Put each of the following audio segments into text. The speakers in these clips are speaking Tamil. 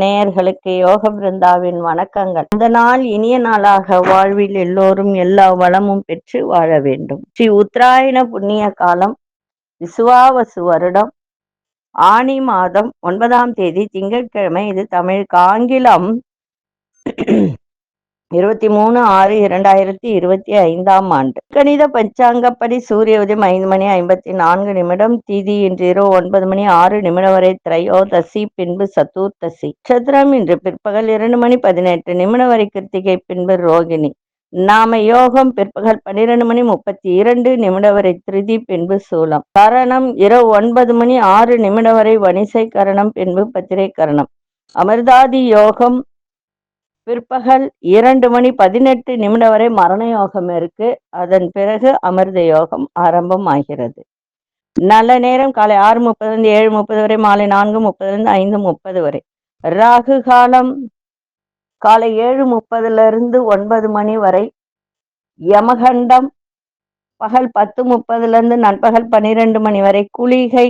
நேயர்களுக்கு யோக பிருந்தாவின் வணக்கங்கள். இந்த நாள் இனிய நாளாக வாழ்வில் எல்லோரும் எல்லா வளமும் பெற்று வாழ வேண்டும். ஸ்ரீ உத்தராயண புண்ணிய காலம் விசுவாவசு வருடம் ஆனி மாதம் ஒன்பதாம் தேதி திங்கட்கிழமை இது தமிழுக்கு ஆங்கிலம் இருபத்தி மூணு ஆறு இரண்டாயிரத்தி இருபத்தி ஐந்தாம் ஆண்டு. கணித பஞ்சாங்கப்படி சூரிய உதயம் ஐந்து மணி ஐம்பத்தி நான்கு நிமிடம் தீதி இன்று இரவு ஒன்பது மணி ஆறு நிமிடம் வரை திரையோதசி பின்பு சதுர்த்தசி. நட்சத்திரம் இன்று பிற்பகல் இரண்டு மணி பதினெட்டு நிமிடம் வரை கிருத்திகை பின்பு ரோகிணி. நாம யோகம் பிற்பகல் பன்னிரண்டு மணி முப்பத்தி இரண்டு நிமிடம் வரை திருதி பின்பு சூலம். கரணம் இரவு ஒன்பது மணி ஆறு நிமிடம் வரை வணிசை கரணம் பின்பு பத்திரை கரணம். அமிர்தாதி யோகம் பிற்பகல் இரண்டு மணி பதினெட்டு நிமிடம் வரை மரண யோகம் இருக்கு. அதன் பிறகு அமிர்த யோகம் ஆரம்பம் ஆகிறது நல்ல நேரம் காலை ஆறு முப்பதுலேருந்து ஏழு முப்பது வரை மாலை நான்கு முப்பதுலேருந்து ஐந்து முப்பது வரை. ராகு காலம் காலை ஏழு முப்பதுல இருந்து ஒன்பது மணி வரை. யமகண்டம் பகல் பத்து முப்பதுல இருந்து நண்பகல் பன்னிரெண்டு மணி வரை. குளிகை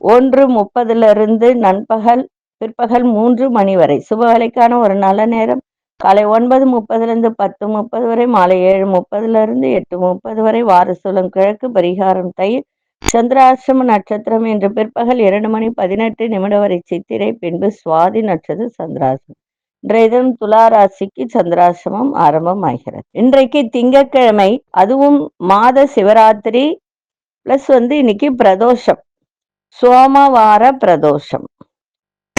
ஒன்று முப்பதுல இருந்து நண்பகல் பிற்பகல் மூன்று மணி வரை. சுபவேலைக்கான ஒரு நல்ல நேரம். காலை ஒன்பது முப்பதுலேருந்து பத்து முப்பது வரை மாலை ஏழு முப்பதுலேருந்து எட்டு முப்பது வரை வாரசூலம் கிழக்கு பரிகாரம் தயிர். சந்திராசிரம நட்சத்திரம் இன்று பிற்பகல் இரண்டு மணி பதினெட்டு நிமிடம் வரை சித்திரை பின்பு சுவாதி நட்சத்திர சந்திராசிரமம் இன்றைய தினம் துலா ராசிக்கு சந்திராசிரமம் ஆரம்பம் ஆகிறது இன்றைக்கு திங்கட்கிழமை அதுவும் மாத சிவராத்திரி பிளஸ் வந்து இன்னைக்கு பிரதோஷம். சோமவார பிரதோஷம்.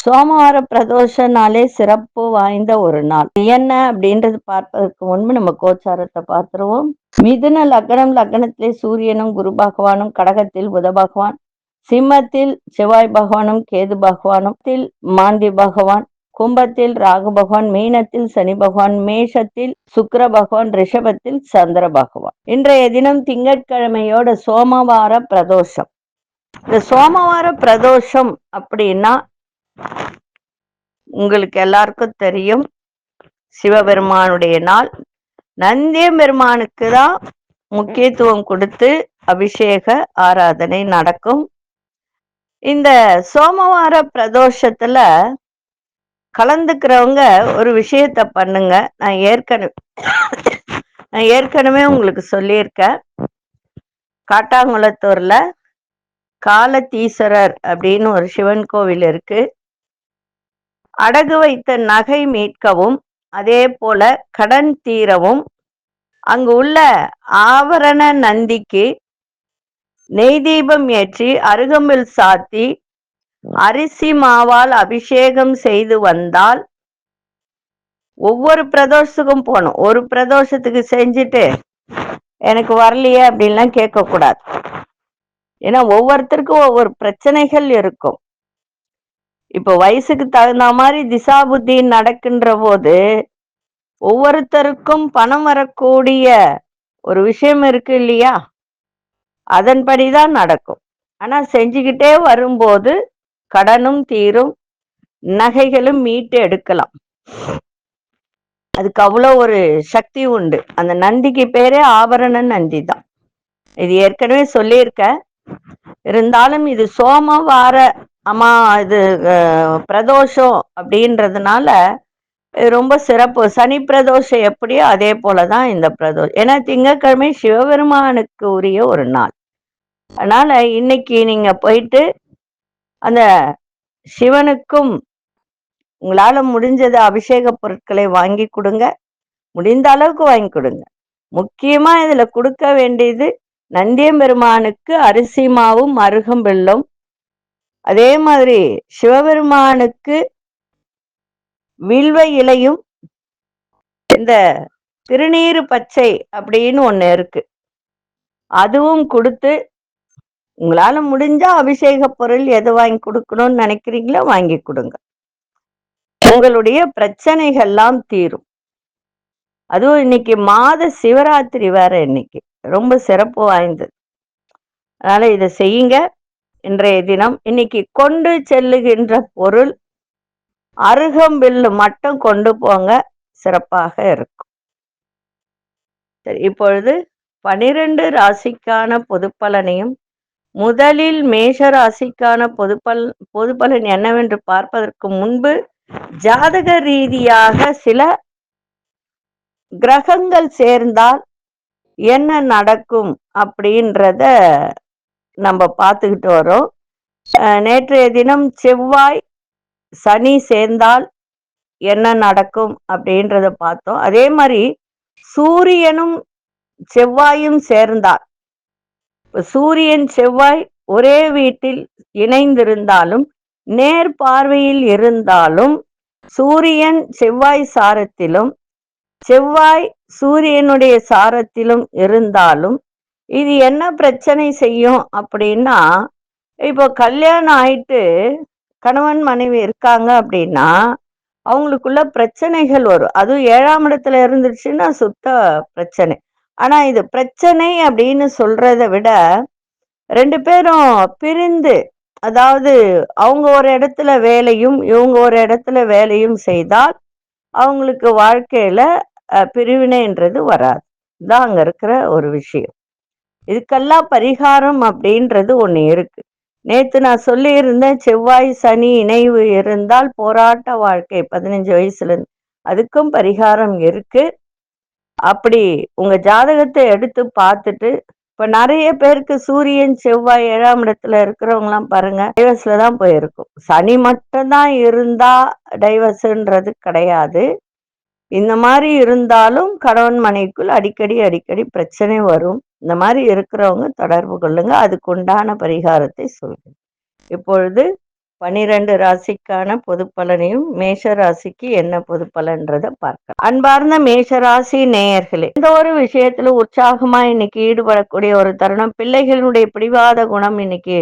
சோமவார பிரதோஷனாலே சிறப்பு வாய்ந்த ஒரு நாள். என்ன அப்படின்றது பார்ப்பதற்கு முன்பு நம்ம கோச்சாரத்தை பார்த்துருவோம். மிதுன லக்னம் லக்னத்திலே சூரியனும் குரு பகவானும் கடகத்தில் புத பகவான் சிம்மத்தில் செவ்வாய் பகவானும் கேது பகவானும் மாந்தி பகவான் கும்பத்தில் ராகு பகவான் மீனத்தில் சனி பகவான் மேஷத்தில் சுக்கர பகவான் ரிஷபத்தில் சந்திர பகவான். இன்றைய தினம் திங்கட்கிழமையோட சோமவார பிரதோஷம். இந்த சோமவார பிரதோஷம் அப்படின்னா உங்களுக்கு எல்லாருக்கும் தெரியும். சிவபெருமானுடைய நாள். நந்திய பெருமானுக்கு தான் முக்கியத்துவம் கொடுத்து அபிஷேக ஆராதனை நடக்கும். இந்த சோமவார பிரதோஷத்துல கலந்துக்கிறவங்க ஒரு விஷயத்த பண்ணுங்க. நான் ஏற்கனவே நான் ஏற்கனவே உங்களுக்கு சொல்லியிருக்கேன். காட்டாங்குளத்தூர்ல காலத்தீஸ்வரர் அப்படின்னு ஒரு சிவன் கோவில் இருக்கு. அடகு வைத்த நகை மீட்கவும் அதே போல கடன் தீரவும். அங்கு உள்ள ஆவரண நந்திக்கு நெய் தீபம் ஏற்றி அருகம்பில் சாத்தி அரிசி மாவால் அபிஷேகம் செய்து வந்தால் ஒவ்வொரு பிரதோஷத்துக்கும் போகணும். ஒரு பிரதோஷத்துக்கு செஞ்சுட்டு எனக்கு வரலையே அப்படின்லாம் கேட்கக்கூடாது. ஏன்னா ஒவ்வொருத்தருக்கும் ஒவ்வொரு பிரச்சனைகள் இருக்கும். இப்போ வயசுக்கு தகுந்த மாதிரி திசா புத்தி நடக்கின்ற போது ஒவ்வொருத்தருக்கும் பணம் வரக்கூடிய ஒரு விஷயம் இருக்கு இல்லையா? அதன்படிதான் நடக்கும். ஆனா செஞ்சுக்கிட்டே வரும்போது கடனும் தீரும் நகைகளும் மீட்டு எடுக்கலாம். அதுக்கு அவ்வளோ ஒரு சக்தி உண்டு. அந்த நந்திக்கு பேரே ஆபரண நந்தி தான். இது ஏற்கனவே சொல்லியிருக்க இருந்தாலும் இது சோமவார அம்மா இது பிரதோஷம் அப்படின்றதுனால ரொம்ப சிறப்பு. சனி பிரதோஷம் எப்படியோ அதே போலதான் இந்த பிரதோஷம். ஏன்னா திங்கக்கிழமை சிவபெருமானுக்கு உரிய ஒரு நாள். அதனால இன்னைக்கு நீங்க போயிட்டு அந்த சிவனுக்கும் உங்களால முடிஞ்சது அபிஷேக பொருட்களை வாங்கி கொடுங்க. முடிந்த அளவுக்கு வாங்கி கொடுங்க. முக்கியமா இதுல கொடுக்க வேண்டியது நந்தியம்பெருமானுக்கு அரிசி மாவும் அருகம்பெல்லும் அதே மாதிரி சிவபெருமானுக்கு வில்வ இலையும் இந்த திருநீரு பச்சை அப்படின்னு ஒண்ணு இருக்கு. அதுவும் கொடுத்து உங்களால முடிஞ்சா அபிஷேக பொருள் எது வாங்கி கொடுக்கணும்னு நினைக்கிறீங்களோ வாங்கி கொடுங்க. உங்களுடைய பிரச்சனைகள்லாம் தீரும். அதுவும் இன்னைக்கு மாத சிவராத்திரி வேற இன்னைக்கு. ரொம்ப சிறப்பு வாய்ந்தது. அதனால இதை செய்யுங்க. இன்றைய தினம் இன்னைக்கு கொண்டு செல்லுகின்ற பொருள் அருகம்பில்லு மட்டும் கொண்டு போங்க சிறப்பாக இருக்கும். சரி இப்பொழுது பனிரெண்டு ராசிக்கான பொதுப்பலனையும் முதலில் மேஷ ராசிக்கான பொதுப்பல் பொதுப்பலன் என்னவென்று பார்ப்பதற்கு முன்பு ஜாதக ரீதியாக சில கிரகங்கள் சேர்ந்தால் என்ன நடக்கும் அப்படின்றத நம்ம பார்த்துக்கிட்டு வரோம். நேற்றைய தினம் செவ்வாய் சனி சேர்ந்தால் என்ன நடக்கும் அப்படின்றத பார்த்தோம். அதே மாதிரி சூரியனும் செவ்வாயும் சேர்ந்தால் சூரியன் செவ்வாய் ஒரே வீட்டில் இணைந்திருந்தாலும் நேர் பார்வையில் இருந்தாலும் சூரியன் செவ்வாய் சாரத்திலும் செவ்வாய் சூரியனுடைய சாரத்திலும் இருந்தாலும் இது என்ன பிரச்சனை செய்யும் அப்படின்னா இப்போ கல்யாணம் ஆயிட்டு கணவன் மனைவி இருக்காங்க அப்படின்னா அவங்களுக்குள்ள பிரச்சனைகள் வரும். அதுவும் ஏழாம் இடத்துல இருந்துச்சுன்னா சுத்த பிரச்சனை. ஆனா இது பிரச்சனை அப்படின்னு சொல்றதை விட ரெண்டு பேரும் பிரிந்து அதாவது அவங்க ஒரு இடத்துல வேலையும் இவங்க ஒரு இடத்துல வேலையும் செய்தால் அவங்களுக்கு வாழ்க்கையில பிரிவினைன்றது வராது. தான் அங்க இருக்கிற ஒரு விஷயம். இதுக்கெல்லாம் பரிகாரம் அப்படின்றது ஒண்ணு இருக்கு. நேத்து நான் சொல்லியிருந்தேன் செவ்வாய் சனி இணைவு இருந்தால் போராட்ட வாழ்க்கை பதினஞ்சு வயசுல இருந்து அதுக்கும் பரிகாரம் இருக்கு. அப்படி உங்க ஜாதகத்தை எடுத்து பார்த்துட்டு இப்ப நிறைய பேருக்கு சூரியன் செவ்வாய் ஏழாம் இடத்துல இருக்கிறவங்கலாம் பாருங்க டைவர்ஸ்ல தான் போயிருக்கும். சனி மட்டும்தான் இருந்தா டைவர்ஸ்ன்றது கிடையாது. இந்த மாதிரி இருந்தாலும் கணவன் மனைவிக்குள் அடிக்கடி அடிக்கடி பிரச்சனை வரும். இந்த மாதிரி இருக்கிறவங்க தொடர்பு கொள்ளுங்க. அதுக்கு உண்டான பரிகாரத்தை சொல்றேன் இப்பொழுது பனிரெண்டு ராசிக்கான பொது பலனையும் மேஷ ராசிக்கு என்ன பொது பலன்றத பார்க்கலாம். அன்பார்ந்த மேஷ ராசி நேயர்களே எந்த ஒரு விஷயத்துல உற்சாகமா இன்னைக்கு ஈடுபடக்கூடிய ஒரு தருணம் பிள்ளைகளுடைய பிடிவாத குணம் இன்னைக்கு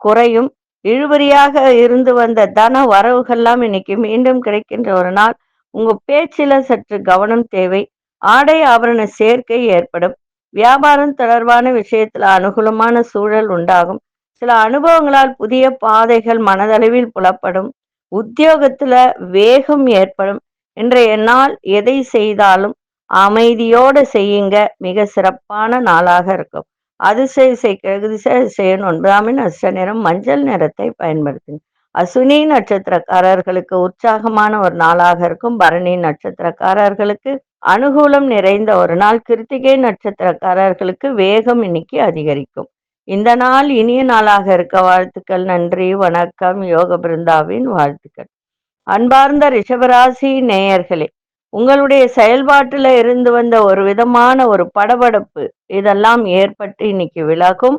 குறையும். இழுபறியாக இருந்து வந்த தன வரவுகள்லாம் இன்னைக்கு மீண்டும் கிடைக்கின்ற ஒரு நாள். உங்க பேச்சில சற்று கவனம் தேவை. ஆடை ஆபரண சேர்க்கை ஏற்படும். வியாபாரம் தொடர்பான விஷயத்துல அனுகூலமான சூழல் உண்டாகும். சில அனுபவங்களால் புதிய பாதைகள் மனதளவில் புலப்படும். உத்தியோகத்துல வேகம் ஏற்படும். இன்றைய நாள் எதை செய்தாலும் அமைதியோட செய்யுங்க. மிக சிறப்பான நாளாக இருக்கும். அதிசய செய்யணும் ஒன்பதாமின் அஷ்ட நிறம் மஞ்சள் நிறத்தை பயன்படுத்துங்க. அசுனி நட்சத்திரக்காரர்களுக்கு உற்சாகமான ஒரு நாளாக இருக்கும் பரணி நட்சத்திரக்காரர்களுக்கு. அனுகூலம் நிறைந்த ஒரு நாள் கிருத்திகை நட்சத்திரக்காரர்களுக்கு வேகம் இன்னைக்கு அதிகரிக்கும். இந்த நாள் இனிய நாளாக இருக்க வாழ்த்துக்கள் நன்றி வணக்கம் யோக பிருந்தாவின் வாழ்த்துக்கள். அன்பார்ந்த ரிஷபராசி நேயர்களே உங்களுடைய செயல்பாட்டுல இருந்து வந்த ஒரு விதமான ஒரு படபடப்பு இதெல்லாம் ஏற்பட்டு இன்னைக்கு விலகும்.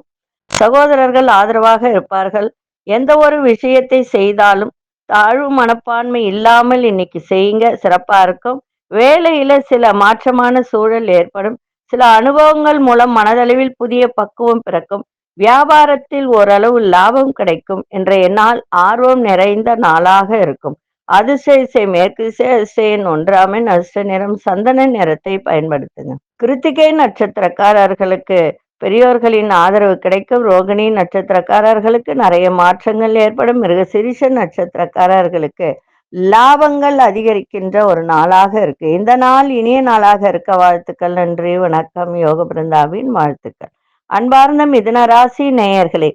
சகோதரர்கள் ஆதரவாக இருப்பார்கள். எந்த ஒரு விஷயத்தை செய்தாலும் தாழ்வு மனப்பான்மை இல்லாமல் இன்னைக்கு செய்யுங்க. சிறப்பா இருக்கும். வேலையில சில மாற்றமான சூழல் ஏற்படும். சில அனுபவங்கள் மூலம் மனதளவில் புதிய பக்குவம் பிறக்கும். வியாபாரத்தில் ஓரளவு லாபம் கிடைக்கும் என்ற நாள் ஆர்வம் நிறைந்த நாளாக இருக்கும். அதிசய மேற்கு திசை அதிசயன் ஒன்றாமின் அதிர்ஷ்ட நிறம் சந்தன நிறத்தை பயன்படுத்துங்க. கிருத்திகை நட்சத்திரக்காரர்களுக்கு பெரியோர்களின் ஆதரவு கிடைக்கும். ரோகிணி நட்சத்திரக்காரர்களுக்கு நிறைய மாற்றங்கள் ஏற்படும். மிருகசிரிஷ நட்சத்திரக்காரர்களுக்கு லாபங்கள் அதிகரிக்கின்ற ஒரு நாளாக இருக்கு. இந்த நாள் இனிய நாளாக இருக்க வாழ்த்துக்கள். நன்றி வணக்கம். யோக பிருந்தாவின் வாழ்த்துக்கள். அன்பார்ந்த மிதுன ராசி நேயர்களே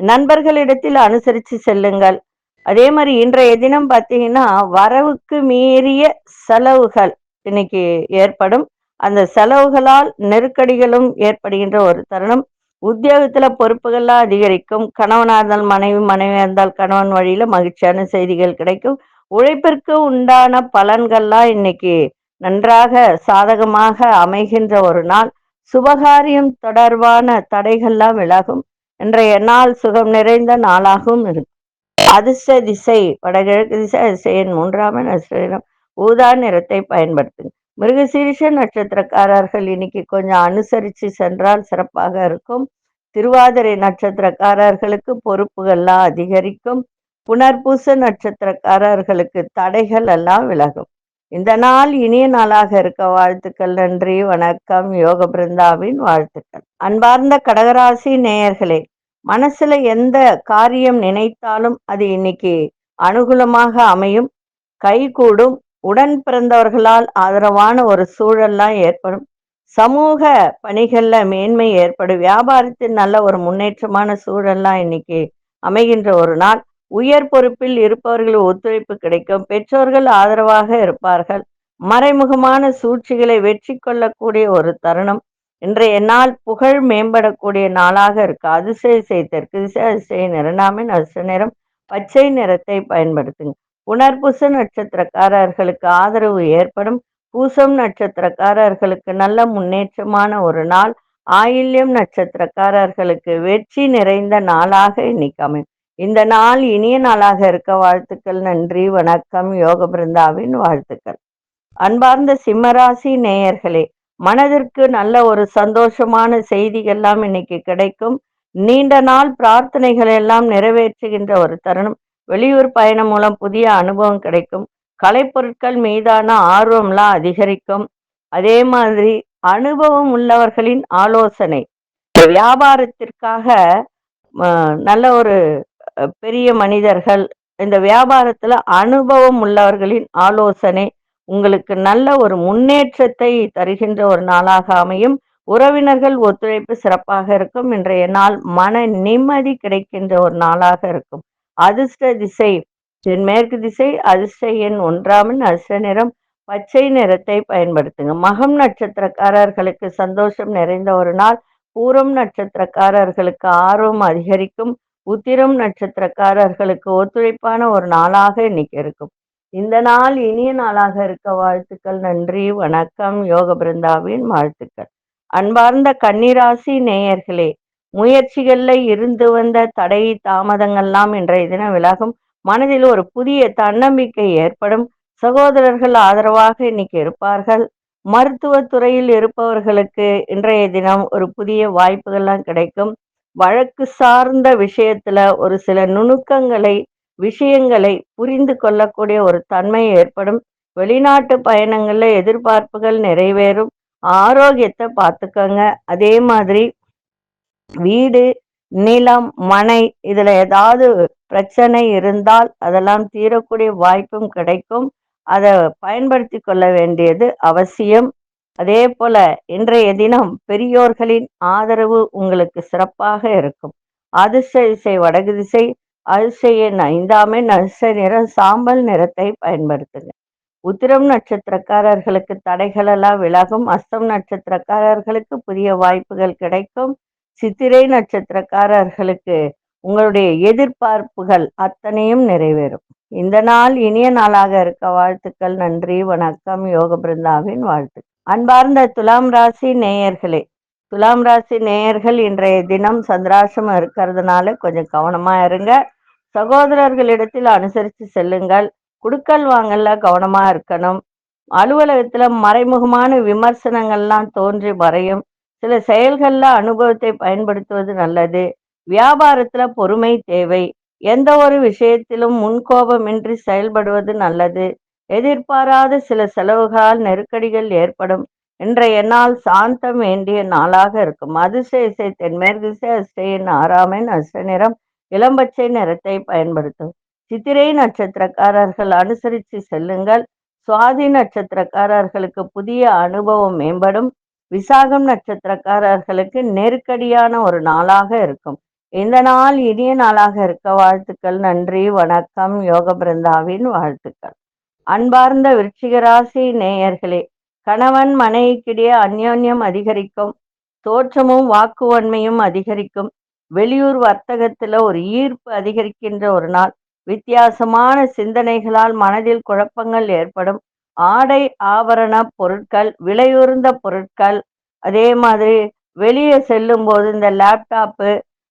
நண்பர்களிடத்தில் அனுசரித்து செல்லுங்கள். அதே மாதிரி இன்றைய தினம் பார்த்தீங்கன்னா வரவுக்கு மீறிய செலவுகள் இன்னைக்கு ஏற்படும். அந்த செலவுகளால் நெருக்கடிகளும் ஏற்படுகின்ற ஒரு தருணம். உத்தியோகத்துல பொறுப்புகள்லாம் அதிகரிக்கும். கணவனா இருந்தால் மனைவி மனைவியா இருந்தால் கணவன் வழியில மகிழ்ச்சியான செய்திகள் கிடைக்கும். உழைப்பிற்கு உண்டான பலன்கள்லாம் இன்னைக்கு நன்றாக சாதகமாக அமைகின்ற ஒரு நாள். சுபகாரியம் தொடர்பான தடைகள்லாம் விலகும். இன்றைய நாள் சுகம் நிறைந்த நாளாகவும் இருக்கும். அதிர்ஷ்ட திசை வடகிழக்கு திசை அதிசயன் மூன்றாம் நட்சத்திரம் ஊதா நிறத்தை பயன்படுத்துங்க மிருகசீரிஷ நட்சத்திரக்காரர்கள் இன்னைக்கு கொஞ்சம் அனுசரித்து சென்றால் சிறப்பாக இருக்கும். திருவாதிரை நட்சத்திரக்காரர்களுக்கு பொறுப்புகள்லாம் அதிகரிக்கும். புனர்பூச நட்சத்திரக்காரர்களுக்கு தடைகள் எல்லாம் விலகும். இந்த நாள் இனிய நாளாக இருக்க வாழ்த்துக்கள் நன்றி வணக்கம் யோக பிருந்தாவின் வாழ்த்துக்கள். அன்பார்ந்த கடகராசி நேயர்களே மனசுல எந்த காரியம் நினைத்தாலும் அது இன்னைக்கு அனுகூலமாக அமையும். கைகூடும் உடன் பிறந்தவர்களால் ஆதரவான ஒரு சூழல்லாம் ஏற்படும். சமூக பணிகள்ல மேன்மை ஏற்படும். வியாபாரத்தில் நல்ல ஒரு முன்னேற்றமான சூழல்லாம் இன்னைக்கு அமைகின்ற ஒரு நாள். உயர் பொறுப்பில் இருப்பவர்கள் ஒத்துழைப்பு கிடைக்கும். பெற்றோர்கள் ஆதரவாக இருப்பார்கள். மறைமுகமான சூழ்ச்சிகளை வெற்றி கொள்ளக்கூடிய ஒரு தருணம். இன்றைய நாள் புகழ் மேம்படக்கூடிய நாளாக இருக்கு. அதிசய தெற்கு திசை அதிசய நிறநாமின் அதிர்ஷ்ட நிறம். பச்சை நிறத்தை பயன்படுத்துங்க. உணர்பூச நட்சத்திரக்காரர்களுக்கு ஆதரவு ஏற்படும். பூசம் நட்சத்திரக்காரர்களுக்கு நல்ல முன்னேற்றமான ஒரு நாள். ஆயில்யம் நட்சத்திரக்காரர்களுக்கு வெற்றி நிறைந்த நாளாக இன்னைக்கு அமையும். இந்த நாள் இனிய நாளாக இருக்க வாழ்த்துக்கள் நன்றி வணக்கம் யோக பிருந்தாவின் வாழ்த்துக்கள். அன்பார்ந்த சிம்மராசி நேயர்களே மனதிற்கு நல்ல ஒரு சந்தோஷமான செய்திகள்லாம் இன்னைக்கு கிடைக்கும். நீண்ட நாள் பிரார்த்தனைகள் எல்லாம் நிறைவேற்றுகின்ற ஒரு தருணம். வெளியூர் பயணம் மூலம் புதிய அனுபவம் கிடைக்கும். கலைப்பொருட்கள் மீதான ஆர்வம்லாம் அதிகரிக்கும். அதே மாதிரி அனுபவம் உள்ளவர்களின் ஆலோசனை. வியாபாரத்திற்காக நல்ல ஒரு பெரிய மனிதர்கள் இந்த வியாபாரத்துல அனுபவம் உள்ளவர்களின் ஆலோசனை உங்களுக்கு நல்ல ஒரு முன்னேற்றத்தை தருகின்ற ஒரு நாளாக அமையும். உறவினர்கள் ஒத்துழைப்பு சிறப்பாக இருக்கும். இன்றைய நாள் மன நிம்மதி கிடைக்கின்ற ஒரு நாளாக இருக்கும். அதிர்ஷ்ட திசை. தென்மேற்கு திசை அதிர்ஷ்ட எண் ஒன்றாமின் அதிர்ஷ்ட நிறம். பச்சை நிறத்தை பயன்படுத்துங்க. மகம் நட்சத்திரக்காரர்களுக்கு சந்தோஷம் நிறைந்த ஒரு நாள். பூரம் நட்சத்திரக்காரர்களுக்கு ஆர்வம் அதிகரிக்கும். உத்திரம் நட்சத்திரக்காரர்களுக்கு ஒத்துழைப்பான ஒரு நாளாக இன்னைக்கு இருக்கும். இந்த நாள் இனிய நாளாக இருக்க வாழ்த்துக்கள். நன்றி வணக்கம். யோக பிருந்தாவின் வாழ்த்துக்கள். அன்பார்ந்த கன்னிராசி நேயர்களே முயற்சிகள்ல இருந்து வந்த தடை தாமதங்கள்லாம் இன்றைய தினம் விலகும். மனதில் ஒரு புதிய தன்னம்பிக்கை ஏற்படும். சகோதரர்கள் ஆதரவாக இன்னைக்கு இருப்பார்கள். மருத்துவ துறையில் இருப்பவர்களுக்கு இன்றைய தினம் ஒரு புதிய வாய்ப்புகள்லாம் கிடைக்கும். வழக்கு சார்ந்த விஷயத்துல ஒரு சில நுணுக்கங்களை விஷயங்களை புரிந்து கொள்ளக்கூடிய ஒரு தன்மை ஏற்படும். வெளிநாட்டு பயணங்கள்ல எதிர்பார்ப்புகள் நிறைவேறும். ஆரோக்கியத்தை பார்த்துக்கோங்க. அதே மாதிரி வீடு நிலம் மனை இதுல ஏதாவது பிரச்சனை இருந்தால் அதெல்லாம் தீரக்கூடிய வாய்ப்பும் கிடைக்கும். அதை பயன்படுத்தி கொள்ள வேண்டியது அவசியம். அதே போல இன்றைய தினம் பெரியோர்களின் ஆதரவு உங்களுக்கு சிறப்பாக இருக்கும். அதிர்ஷ்ட திசை வடகு திசை அதிர்ஷ்ட ஐந்தாமே நர்ச நிறம் சாம்பல் நிறத்தை பயன்படுத்துங்க. உத்திரம் நட்சத்திரக்காரர்களுக்கு தடைகள் எல்லாம் விலகும். அஸ்தம் நட்சத்திரக்காரர்களுக்கு புதிய வாய்ப்புகள் கிடைக்கும். சித்திரை நட்சத்திரக்காரர்களுக்கு உங்களுடைய எதிர்பார்ப்புகள் அத்தனையும் நிறைவேறும். இந்த நாள் இனிய நாளாக இருக்க வாழ்த்துக்கள் நன்றி வணக்கம் யோக பிருந்தாவின் வாழ்த்து அன்பார்ந்த துலாம் ராசி நேயர்களே துலாம் ராசி நேயர்கள் இன்றைய தினம் சந்திராசம் இருக்கிறதுனால கொஞ்சம் கவனமா இருங்க. சகோதரர்களிடத்தில் அனுசரித்து செல்லுங்கள். குடுக்கல் வாங்கல கவனமா இருக்கணும். அலுவலகத்துல மறைமுகமான விமர்சனங்கள்லாம் தோன்றி மறையும். சில செயல்கள்ல அனுபவத்தை பயன்படுத்துவது நல்லது. வியாபாரத்துல பொறுமை தேவை. எந்த ஒரு விஷயத்திலும் முன்கோபமின்றி செயல்படுவது நல்லது. எதிர்பாராத சில செலவுகளால் நெருக்கடிகள் ஏற்படும். இன்றைய நாள் சாந்தம் வேண்டிய நாளாக இருக்கும். அதிசய இசை தென்மேற்கு திசை அதிசயின் ஆறாமின் நிறம் இளம்பச்சை நிறத்தை பயன்படுத்தும். சித்திரை நட்சத்திரக்காரர்கள் அனுசரித்து செல்லுங்கள். சுவாதி நட்சத்திரக்காரர்களுக்கு புதிய அனுபவம் மேம்படும். விசாகம் நட்சத்திரக்காரர்களுக்கு நெருக்கடியான ஒரு நாளாக இருக்கும். இந்த நாள் இனிய நாளாக இருக்க வாழ்த்துக்கள் நன்றி வணக்கம் யோக பிருந்தாவின் வாழ்த்துக்கள். அன்பார்ந்த விருச்சிகராசி நேயர்களே கணவன் மனைவிக்கிடையே அந்யோன்யம் அதிகரிக்கும் தோற்றமும் வாக்குவன்மையும் அதிகரிக்கும் வெளியூர் வர்த்தகத்துல ஒரு ஈர்ப்பு அதிகரிக்கின்ற ஒரு நாள். வித்தியாசமான சிந்தனைகளால் மனதில் குழப்பங்கள் ஏற்படும் ஆடை ஆபரண பொருட்கள் விலையுறந்த பொருட்கள் அதே மாதிரி வெளியே செல்லும் போது இந்த லேப்டாப்பு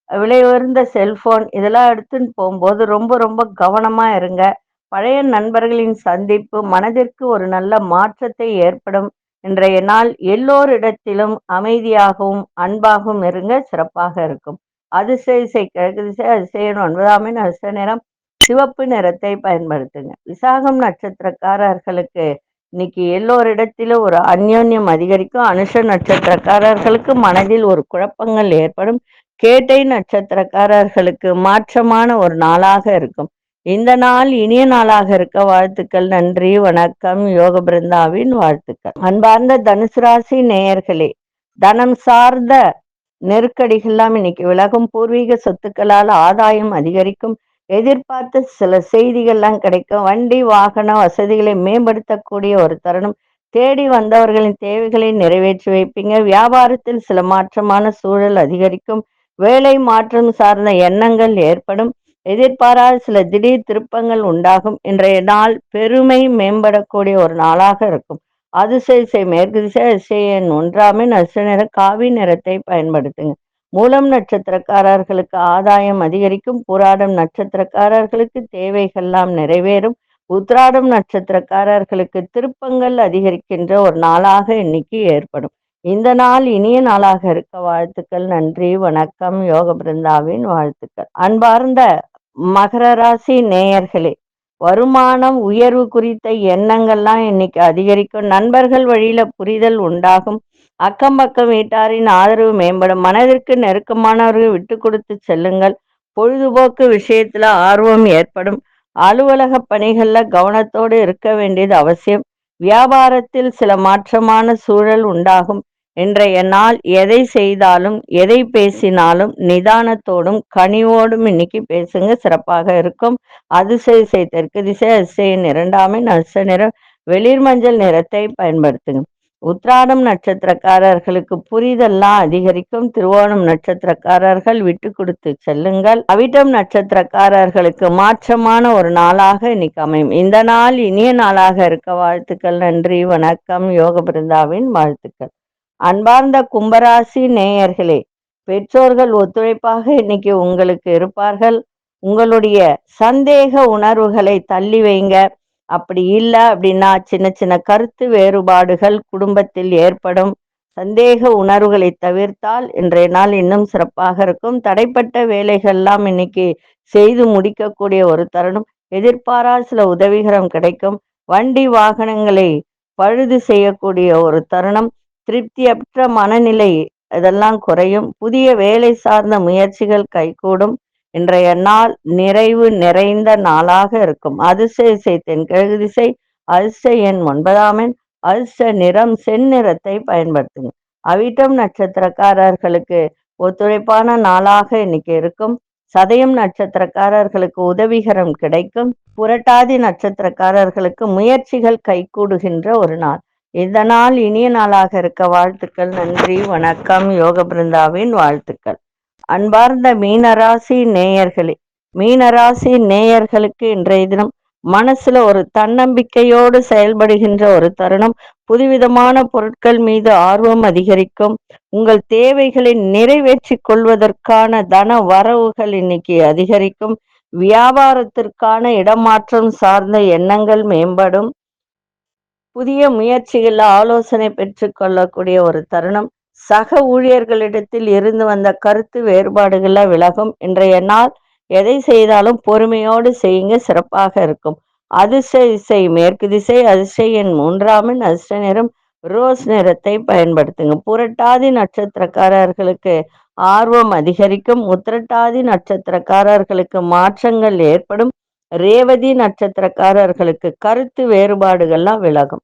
விலையுயர்ந்த செல்போன் இதெல்லாம் எடுத்துன்னு போகும்போது ரொம்ப ரொம்ப கவனமாக இருங்க. பழைய நண்பர்களின் சந்திப்பு மனதிற்கு ஒரு நல்ல மாற்றத்தை ஏற்படும். இன்றைய நாள் எல்லோரிடத்திலும் அமைதியாகவும் அன்பாகவும் இருங்க. சிறப்பாக இருக்கும். அதிசய இசை கிழக்கு திசை அதிசயம் ஒன்பதாம் அதிசய நேரம். சிவப்பு நிறத்தை பயன்படுத்துங்க. விசாகம் நட்சத்திரக்காரர்களுக்கு இன்னைக்கு எல்லோரிடத்திலும் ஒரு அந்யோன்யம் அதிகரிக்கும். அனுஷ நட்சத்திரக்காரர்களுக்கு மனதில் ஒரு குழப்பங்கள் ஏற்படும். கேட்டை நட்சத்திரக்காரர்களுக்கு மாற்றமான ஒரு நாளாக இருக்கும். இந்த நாள் இனிய நாளாக இருக்க வாழ்த்துக்கள். நன்றி வணக்கம். யோக பிருந்தாவின் வாழ்த்துக்கள். அன்பார்ந்த தனுசு ராசி நேயர்களே தனம் சார்ந்த நெருக்கடிகள்லாம் இன்னைக்கு விலகும். பூர்வீக சொத்துக்களால் ஆதாயம் அதிகரிக்கும். எதிர்பார்த்த சில செய்திகள்லாம் கிடைக்கும். வண்டி வாகன வசதிகளை மேம்படுத்தக்கூடிய ஒரு தருணம். தேடி வந்தவர்களின் தேவைகளை நிறைவேற்றி வைப்பீங்க. வியாபாரத்தில் சில மாற்றமான சூழல் அதிகரிக்கும். வேலை மாற்றம் சார்ந்த எண்ணங்கள் ஏற்படும். எதிர்பாராத சில திடீர் திருப்பங்கள் உண்டாகும். இன்றைய நாள் பெருமை மேம்படக்கூடிய ஒரு நாளாக இருக்கும். அதிசய மேற்கு திசை அதிசய எண் ஒன்றாமே நிற காவி நிறத்தை பயன்படுத்துங்க. மூலம் நட்சத்திரக்காரர்களுக்கு ஆதாயம் அதிகரிக்கும் புராடம் நட்சத்திரக்காரர்களுக்கு தேவைகள்லாம் நிறைவேறும் உத்ராடம் நட்சத்திரக்காரர்களுக்கு திருப்பங்கள் அதிகரிக்கின்ற ஒரு நாளாக இன்னைக்கு ஏற்படும். இந்த நாள் இனிய நாளாக இருக்க வாழ்த்துக்கள் நன்றி வணக்கம் யோக பிருந்தாவின் வாழ்த்துக்கள். அன்பார்ந்த மகர ராசி நேயர்களே வருமானம் உயர்வு குறித்த எண்ணங்கள்லாம் இன்னைக்கு அதிகரிக்கும் நண்பர்கள் வழியில புரிதல் உண்டாகும் அக்கம் பக்கம் வீட்டாரின் ஆதரவு மேம்படும். மனதிற்கு நெருக்கமானவர்கள் விட்டு கொடுத்து செல்லுங்கள். பொழுதுபோக்கு விஷயத்துல ஆர்வம் ஏற்படும். அலுவலக பணிகள்ல கவனத்தோடு இருக்க வேண்டியது அவசியம். வியாபாரத்தில் சில மாற்றமான சூழல் உண்டாகும். இன்றைய நாள் எதை செய்தாலும் எதை பேசினாலும் நிதானத்தோடும் கனிவோடும் இன்னைக்கு பேசுங்க. சிறப்பாக இருக்கும். அதிசய தெற்கு திசை அதிசயின் இரண்டாமே நட்ச நிறம் வெளிர் மஞ்சள் நிறத்தை பயன்படுத்துங்க. உத்ராடம் நட்சத்திரக்காரர்களுக்கு புரிதெல்லாம் அதிகரிக்கும். திருவோணம் நட்சத்திரக்காரர்கள் விட்டு கொடுத்து செல்லுங்கள். அவிட்டம் நட்சத்திரக்காரர்களுக்கு மாற்றமான ஒரு நாளாக இன்னைக்கு அமையும். இந்த நாள் இனிய நாளாக இருக்க வாழ்த்துக்கள் நன்றி வணக்கம். யோக பிருந்தாவின் வாழ்த்துக்கள். அன்பார்ந்த கும்பராசி நேயர்களே பெற்றோர்கள் ஒத்துழைப்பாக இன்னைக்கு உங்களுக்கு இருப்பார்கள். உங்களுடைய சந்தேக உணர்வுகளை தள்ளி வைங்க. அப்படி இல்லை அப்படின்னா சின்ன சின்ன கருத்து வேறுபாடுகள் குடும்பத்தில் ஏற்படும். சந்தேக உணர்வுகளை தவிர்த்தால் இன்றைய நாள் இன்னும் சிறப்பாக இருக்கும். தடைப்பட்ட வேலைகள்லாம் இன்னைக்கு செய்து முடிக்கக்கூடிய ஒரு தருணம். எதிர்பாரா சில உதவிகரம் கிடைக்கும். வண்டி வாகனங்களை பழுது செய்யக்கூடிய ஒரு தருணம். திருப்தியற்ற மனநிலை இதெல்லாம் குறையும். புதிய வேலை சார்ந்த முயற்சிகள் கைகூடும். இன்றைய நாள் நிறைவு நிறைந்த நாளாக இருக்கும். அதிசய இசை தென்கிழக்கு திசை அதிசய எண் ஒன்பதாம் எண் அதிர்ஷ்ட நிறம் செந்நிறத்தை பயன்படுத்துங்க. அவிட்டம் நட்சத்திரக்காரர்களுக்கு ஒத்துழைப்பான நாளாக இன்னைக்கு இருக்கும். சதயம் நட்சத்திரக்காரர்களுக்கு உதவிகரம் கிடைக்கும். புரட்டாதி நட்சத்திரக்காரர்களுக்கு முயற்சிகள் கைகூடுகின்ற ஒரு நாள். இந்த நாள் இனிய நாளாக இருக்க வாழ்த்துக்கள். நன்றி வணக்கம். யோக பிருந்தாவின் வாழ்த்துக்கள். அன்பார்ந்த மீனராசி நேயர்களே மீனராசி நேயர்களுக்கு இன்றைய தினம் மனசுல ஒரு தன்னம்பிக்கையோடு செயல்படுகின்ற ஒரு தருணம். புதுவிதமான பொருட்கள் மீது ஆர்வம் அதிகரிக்கும். உங்கள் தேவைகளை நிறைவேற்றி கொள்வதற்கான தன வரவுகள் இன்னைக்கு அதிகரிக்கும். வியாபாரத்திற்கான இடமாற்றம் சார்ந்த எண்ணங்கள் மேம்படும். புதிய முயற்சிகளில் ஆலோசனை பெற்றுக்கொள்ளக்கூடிய ஒரு தருணம். சக ஊழியர்களிடத்தில் இருந்து வந்த கருத்து வேறுபாடுகளை விலகும். இன்றைய நாள் எதை செய்தாலும் பொறுமையோடு செய்யுங்க சிறப்பாக இருக்கும். அதிர்ஷ்ட இசை மேற்கு திசை அதிர்ஷ்ட எண் மூன்றாமின் அதிர்ஷ்ட நிறம் ரோஸ் நிறத்தை பயன்படுத்துங்க. புரட்டாதி நட்சத்திரக்காரர்களுக்கு ஆர்வம் அதிகரிக்கும். உத்திரட்டாதி நட்சத்திரக்காரர்களுக்கு மாற்றங்கள் ஏற்படும். ரேவதி நட்சத்திரக்காரர்களுக்கு கருத்து வேறுபாடுகள்லாம் விலகும்.